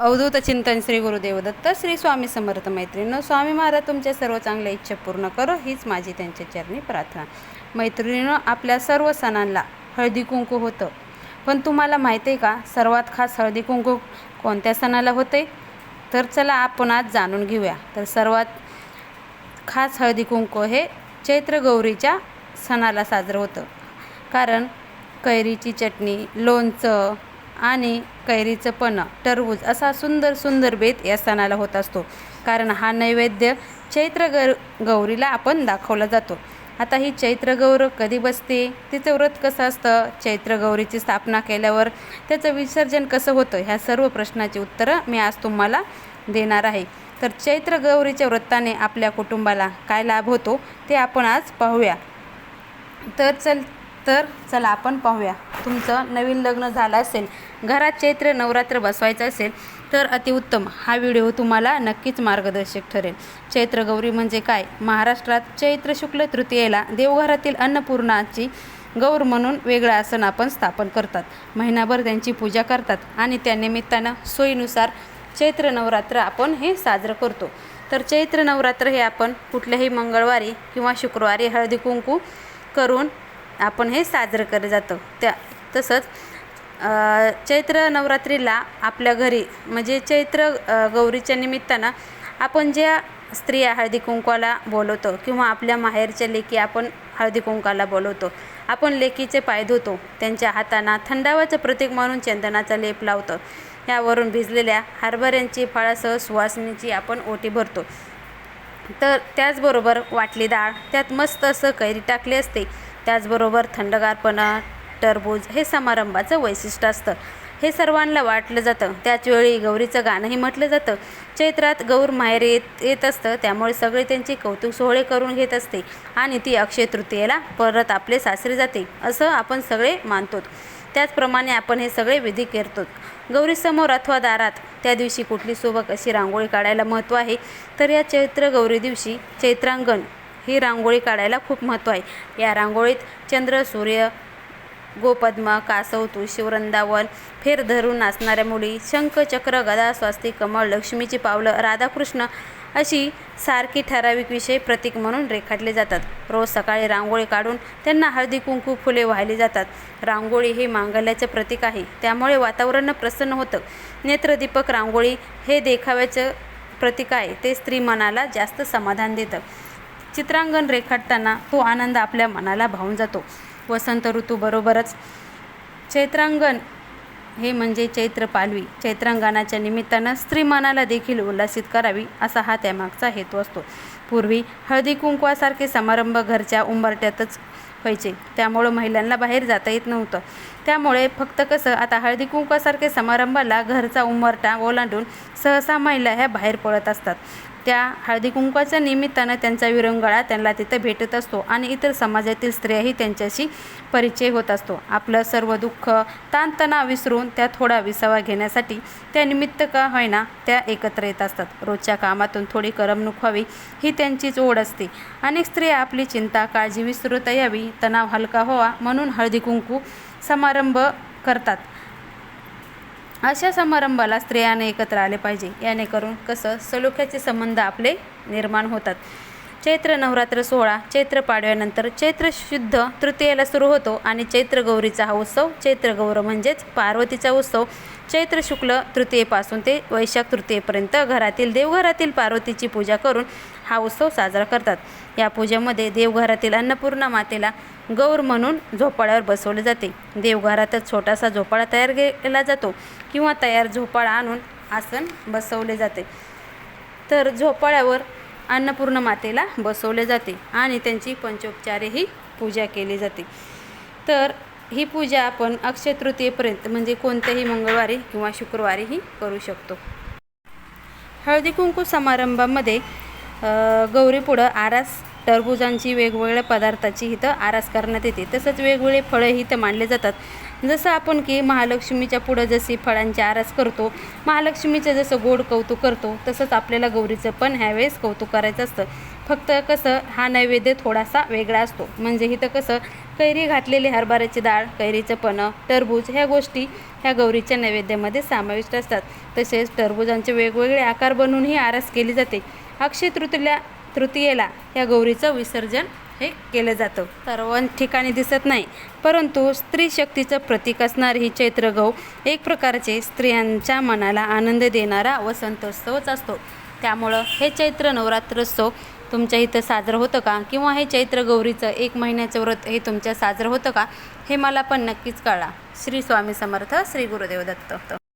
अवधूत चिंतन श्री गुरुदेव दत्त श्री स्वामी समर्थ मैत्रिणीनं स्वामी महाराज तुमच्या सर्व चांगल्या इच्छा पूर्ण करो हीच माझी त्यांच्या चरणी प्रार्थना. मैत्रिणीनं आपल्या सर्व सणांना हळदी कुंकू होतं. पण तुम्हाला माहिती आहे का सर्वात खास हळदी कुंकू कोणत्या सणाला होते तर चला आपण आज जाणून घेऊया. तर सर्वात खास हळदी कुंकू हे चैत्र गौरीच्या सणाला साजरं होतं. कारण कैरीची चटणी लोणचं आणि कैरीचं पण टरबूज असा सुंदर सुंदर बेत या सणाला होत असतो. कारण हा नैवेद्य चैत्र गर गौरीला आपण दाखवला जातो. आता ही चैत्र गौर कधी बसते? तिचं व्रत कसं असतं? चैत्र गौरीची स्थापना केल्यावर त्याचं विसर्जन कसं होतं? ह्या सर्व प्रश्नाची उत्तरं मी आज तुम्हाला देणार आहे. तर चैत्र गौरीच्या व्रताने आपल्या कुटुंबाला काय लाभ होतो ते आपण आज पाहूया. तर चल तर चला आपण पाहूया. तुमचं नवीन लग्न झालं असेल घरात चैत्र नवरात्र बसवायचं असेल तर अतिउत्तम हा व्हिडिओ तुम्हाला नक्कीच मार्गदर्शक ठरेल. चैत्र गौरी म्हणजे काय? महाराष्ट्रात चैत्र शुक्ल तृतीयेला देवघरातील अन्नपूर्णाची गौर म्हणून वेगळं आसन आपण स्थापन करतात. महिनाभर त्यांची पूजा करतात आणि त्या निमित्तानं सोयीनुसार चैत्र नवरात्र आपण हे साजरं करतो. तर चैत्र नवरात्र हे आपण कुठल्याही मंगळवारी किंवा शुक्रवारी हळदी कुंकू करून आपण हे साजरं केलं जातं. त्या तसंच चैत्र नवरात्रीला आपल्या घरी म्हणजे चैत्र गौरीच्या निमित्तानं आपण ज्या स्त्रिया हळदी कुंकवाला बोलवतो किंवा आपल्या माहेरच्या लेकी आपण हळदी कुंकाला बोलवतो आपण लेकीचे पाय धुतो त्यांच्या हातांना थंडावाचं प्रतीक म्हणून चंदनाचा लेप लावतो यावरून भिजलेल्या हरभऱ्यांची फळासह सुवासिनीची आपण ओटी भरतो. तर त्याचबरोबर वाटली डाळ त्यात मस्त असं कैरी टाकली असते त्याचबरोबर थंडगारपणा टरबूज हे समारंभाचं वैशिष्ट्य असतं. हे सर्वांना वाटलं जातं. त्याचवेळी गौरीचं गाणंही म्हटलं जातं. चैत्रात गौर माहेर येत येत असतं. त्यामुळे सगळे त्यांचे कौतुक सोहळे करून घेत असते आणि ती अक्षय तृतीयेला परत आपले सासरे जाते असं आपण सगळे मानतो त्याचप्रमाणे आपण हे सगळे विधी करतो गौरीसमोर अथवा दारात त्या दिवशी कुठली सोबत अशी रांगोळी काढायला महत्त्व आहे? तर या चैत्र गौरी दिवशी चैत्रांगण ही रांगोळी काढायला खूप महत्त्व आहे. या रांगोळीत चंद्र सूर्य गोपद्म कासव तुळशी वृंदावन फेर धरून नाचणाऱ्या मुली शंख चक्र गदा स्वास्तिक कमळ लक्ष्मीची पावलं राधाकृष्ण अशी सारखी ठराविक विषय प्रतीक म्हणून रेखाटले जातात. रोज सकाळी रांगोळी काढून त्यांना हळदी कुंकू फुले वाहिली जातात. रांगोळी हे मांगल्याचे प्रतीक आहे. त्यामुळे वातावरण प्रसन्न होतं. नेत्रदीपक रांगोळी हे देखाव्याचं प्रतीक आहे. ते स्त्री मनाला जास्त समाधान देतं. चित्रांगण रेखाटताना तो आनंद आपल्या मनाला भावून जातो. वसंत ऋतूबरोबरच चैत्रांगण हे म्हणजे चैत्र पालवी. चैत्रांगणाच्या निमित्तानं स्त्री मनाला देखील उल्हासित करावी असा हा त्यामागचा हेतू असतो. पूर्वी हळदी कुंकवासारखे समारंभ घरच्या उंबरट्यातच व्हायचे. त्यामुळं महिलांना बाहेर जाता येत नव्हतं. त्यामुळे फक्त कसं आता हळदी कुंकवासारखे समारंभाला घरचा उंबरटा ओलांडून सहसा महिला ह्या बाहेर पडत असतात. त्या हळदी कुंकवाच्या निमित्तानं त्यांचा विरंगळा त्यांना तिथं भेटत असतो आणि इतर समाजातील स्त्रियाही त्यांच्याशी परिचय होत असतो. आपलं सर्व दुःख ताणतणाव विसरून त्या थोडा विसावा घेण्यासाठी त्या निमित्त का होईना त्या एकत्र येत असतात. रोजच्या कामातून थोडी करमणूक व्हावी ही त्यांचीच ओढ असते. अनेक स्त्रिया आपली चिंता काळजी विसरता यावी तणाव हलका व्हावा म्हणून हळदी कुंकू समारंभ करतात. अशा समारंभाला स्त्रियाने एकत्र आले पाहिजे. यानेकरून कसं सलोख्याचे संबंध आपले निर्माण होतात. चैत्र नवरात्र सोहळा चैत्र पाडव्यानंतर चैत्र शुद्ध तृतीयेला सुरू होतो आणि चैत्र गौरीचा हा उत्सव चैत्र गौर म्हणजेच पार्वतीचा उत्सव. चैत्र शुक्ल तृतीयेपासून ते वैशाख तृतीयेपर्यंत घरातील देवघरातील पार्वतीची पूजा करून हा उत्सव साजरा करतात. या पूजेमध्ये देवघरातील अन्नपूर्णा मातेला गौर म्हणून झोपाळ्यावर बसवले जाते. देवघरातच छोटासा झोपाळा तयार केला जातो किंवा तयार झोपाळा आणून आसन बसवले जाते. तर झोपाळ्यावर अन्नपूर्ण मातेला बसवले जाते आणि त्यांची पंचोपचारेही पूजा केली जाते. तर ही पूजा आपण अक्षय तृतीयेपर्यंत म्हणजे कोणत्याही मंगळवारी किंवा शुक्रवारीही करू शकतो. हळदी कुंकू समारंभामध्ये गौरीपुढं आरास टरबुजांची वेगवेगळ्या पदार्थाची इथं आरास करण्यात येते. तसंच वेगवेगळे फळं इथं मांडले जातात. जसं आपण की महालक्ष्मीच्या पुढं जशी फळांची आरास करतो महालक्ष्मीचं जसं गोड कौतुक करतो तसंच आपल्याला गौरीचं पण ह्यावेळेस कौतुक करायचं असतं. फक्त कसं हा नैवेद्य थोडासा वेगळा असतो. म्हणजे इथं कसं कैरी घातलेली हरभऱ्याची डाळ कैरीचं पणं टरबूज ह्या गोष्टी ह्या गौरीच्या नैवेद्यामध्ये समाविष्ट असतात. तसेच टरबुजांचे वेगवेगळे आकार बनवून ही आरास केली जाते. अक्षय तृतीला तृतीयेला या गौरीचं विसर्जन हे केलं जातं. सर्व ठिकाणी दिसत नाही परंतु स्त्री शक्तीचं प्रतीक असणारी ही चैत्र गौ एक प्रकारचे स्त्रियांच्या मनाला आनंद देणारा वसंतोत्सवच असतो. त्यामुळं हे चैत्र नवरात्रोत्सव तुमच्या इथं साजरं होतं का? किंवा हे चैत्र गौरीचं एक महिन्याचं व्रत हे तुमच्या साजरं होतं का? हे मला पण नक्कीच कळा. श्री स्वामी समर्थ श्री गुरुदेव दत्त